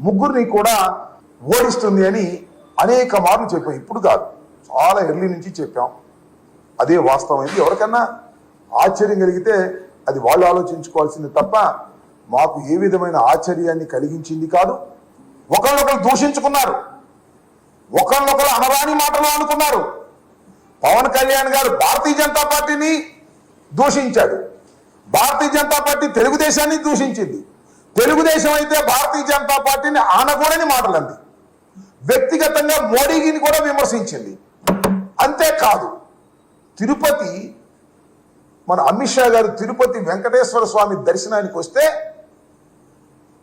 ముగ్గురిని కూడా ఓడిస్తుంది అని అనేక మార్లు చెప్పాం. ఇప్పుడు కాదు. చాలా ఎర్లీ నుంచి చెప్పాం. అదే వాస్తవమైంది. ఎవరికన్నా ఆశ్చర్యం కలిగితే అది వాళ్ళు ఆలోచించుకోవాల్సింది తప్ప మాకు ఏ విధమైన ఆశ్చర్యాన్ని కలిగించింది కాదు. ఒకళ్ళొకరు దూషించుకున్నారు. ఒకళ్ళొకరు అనరాని మాటలు అనుకున్నారు. పవన్ కళ్యాణ్ గారు భారతీయ జనతా పార్టీని దూషించాడు. భారతీయ జనతా పార్టీ తెలుగుదేశాన్ని దూషించింది. తెలుగుదేశం అయితే భారతీయ జనతా పార్టీని ఆనకూడని మాటలంది వ్యక్తిగతంగా మోడీని కూడా విమర్శించింది. అంతేకాదు తిరుపతి మన అమిత్ షా గారు తిరుపతి వెంకటేశ్వర స్వామి దర్శనానికి వస్తే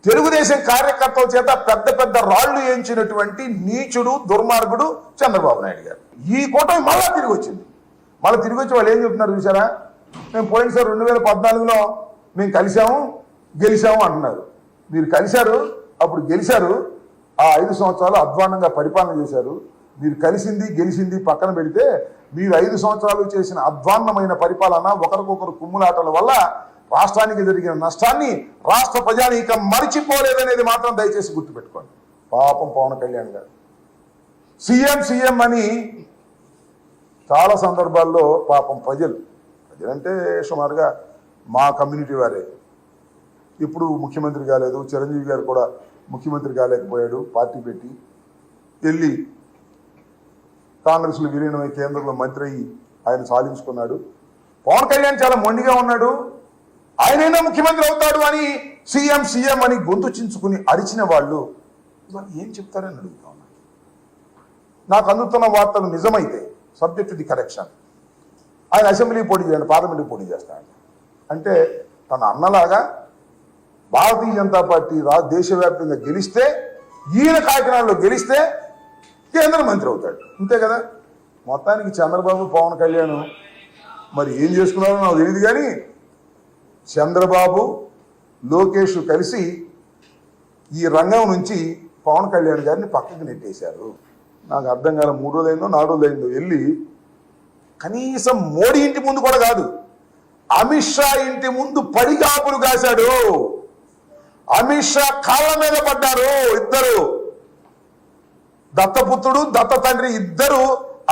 తెలుగుదేశం కార్యకర్తల చేత పెద్ద పెద్ద రాళ్ళు ఎంచినటువంటి నీచుడు దుర్మార్గుడు చంద్రబాబు నాయుడు గారు. ఈ కూటమి మళ్ళా తిరిగి వచ్చింది. మళ్ళీ తిరిగి వచ్చి వాళ్ళు ఏం చెప్తున్నారు చూసారా మేము పోయినసారి రెండు వేల పద్నాలుగులో మేము కలిసాము గెలిచాము అంటున్నారు. మీరు కలిశారు అప్పుడు గెలిచారు ఆ ఐదు సంవత్సరాలు అధ్వానంగా పరిపాలన చేశారు. మీరు కలిసింది గెలిచింది పక్కన పెడితే మీరు ఐదు సంవత్సరాలు చేసిన అధ్వాన్నమైన పరిపాలన ఒకరికొకరు కుమ్ములాటల వల్ల రాష్ట్రానికి జరిగిన నష్టాన్ని రాష్ట్ర ప్రజానీకం మరిచిపోలేదనేది మాత్రం దయచేసి గుర్తుపెట్టుకోండి. పాపం పవన్ కళ్యాణ్ గారు. సీఎం సీఎం అని చాలా సందర్భాల్లో పాపం ప్రజలు. ప్రజలంటే సుమారుగా మా కమ్యూనిటీ వారే. ఇప్పుడు ముఖ్యమంత్రి కాలేదు చిరంజీవి గారు కూడా ముఖ్యమంత్రి కాలేకపోయాడు పార్టీ పెట్టి. వెళ్ళి కాంగ్రెస్లో విలీనమై కేంద్రంలో మంత్రి అయ్యి ఆయన సాధించుకున్నాడు. పవన్ కళ్యాణ్ చాలా మొండిగా ఉన్నాడు. ఆయనైనా ముఖ్యమంత్రి అవుతాడు అని సీఎం సీఎం అని గొంతు చించుకుని అరిచిన వాళ్ళు. ఏం చెప్తారని అడుగుతా ఉన్నా. నాకు అందుతున్న వార్తలు నిజమైతే సబ్జెక్ట్ ది కరెక్షన్. ఆయన అసెంబ్లీ పోటీ చేయండి పార్లమెంట్కి పోటీ చేస్తాడు అంటే తన అన్నలాగా భారతీయ జనతా పార్టీ రా దేశవ్యాప్తంగా గెలిస్తే ఈయన కాకినాడలో గెలిస్తే కేంద్ర మంత్రి అవుతాడు. అంతే కదా? మొత్తానికి చంద్రబాబు పవన్ కళ్యాణ్ మరి ఏం చేసుకున్నారో నాకు తెలియదు కానీ చంద్రబాబు లోకేష్ కలిసి ఈ రంగం నుంచి పవన్ కళ్యాణ్ గారిని పక్కకి నెట్టేశారు. నాకు అర్థం కాల మూడు రోజులైందో నాలుగు రోజులైందో వెళ్ళి కనీసం మోడీ ఇంటి ముందు కూడా కాదు అమిత్ షా ఇంటి ముందు పడిగాపులు కాశాడు. అమిత్ షా కాళ్ళ మీద పడ్డారు ఇద్దరు. దత్తపుత్రుడు దత్త తండ్రి ఇద్దరు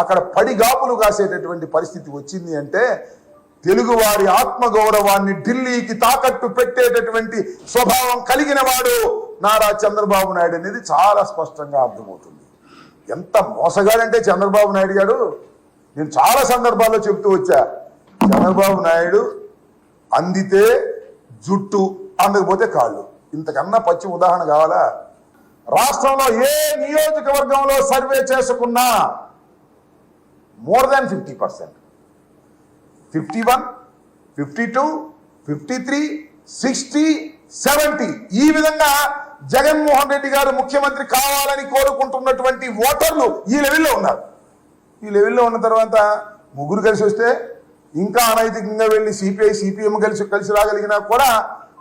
అక్కడ పడిగాపులు కాసేటటువంటి పరిస్థితి వచ్చింది అంటే తెలుగువారి ఆత్మగౌరవాన్ని ఢిల్లీకి తాకట్టు పెట్టేటటువంటి స్వభావం కలిగిన వాడు నారా చంద్రబాబు నాయుడు అనేది చాలా స్పష్టంగా అర్థమవుతుంది. ఎంత మోసగాడంటే చంద్రబాబు నాయుడు గారు? నేను చాలా సందర్భాల్లో చెప్తూ వచ్చా చంద్రబాబు నాయుడు అందితే జుట్టు అందకపోతే కాళ్ళు. ఇంతకన్నా పచ్చి ఉదాహరణ కావాలా? రాష్ట్రంలో ఏ నియోజకవర్గంలో సర్వే చేసుకున్నా more than fifty percent. Fifty one fifty two fifty three sixty seventy. ఈ విధంగా జగన్మోహన్ రెడ్డి గారు ముఖ్యమంత్రి కావాలని కోరుకుంటున్నటువంటి ఓటర్లు ఈ లెవెల్లో ఉన్నారు. ఈ లెవెల్లో ఉన్న తర్వాత ముగ్గురు కలిసి వస్తే ఇంకా అనైతికంగా వెళ్ళి సిపిఐ సిపిఎం కలిసి కలిసి రాగలిగినా కూడా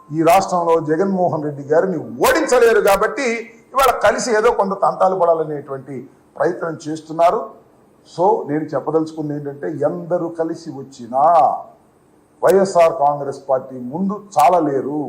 ఈ రాష్ట్రంలో జగన్మోహన్ రెడ్డి గారిని ఓడించలేరు కాబట్టి ఇవాళ కలిసి ఏదో కొంత తంతాలు పడాలనేటువంటి ప్రయత్నం చేస్తున్నారు. సో నేను చెప్పదలుచుకుంది ఏంటంటే ఎందరూ కలిసి వచ్చినా వైఎస్ఆర్ కాంగ్రెస్ పార్టీ ముందు చాలలేరు.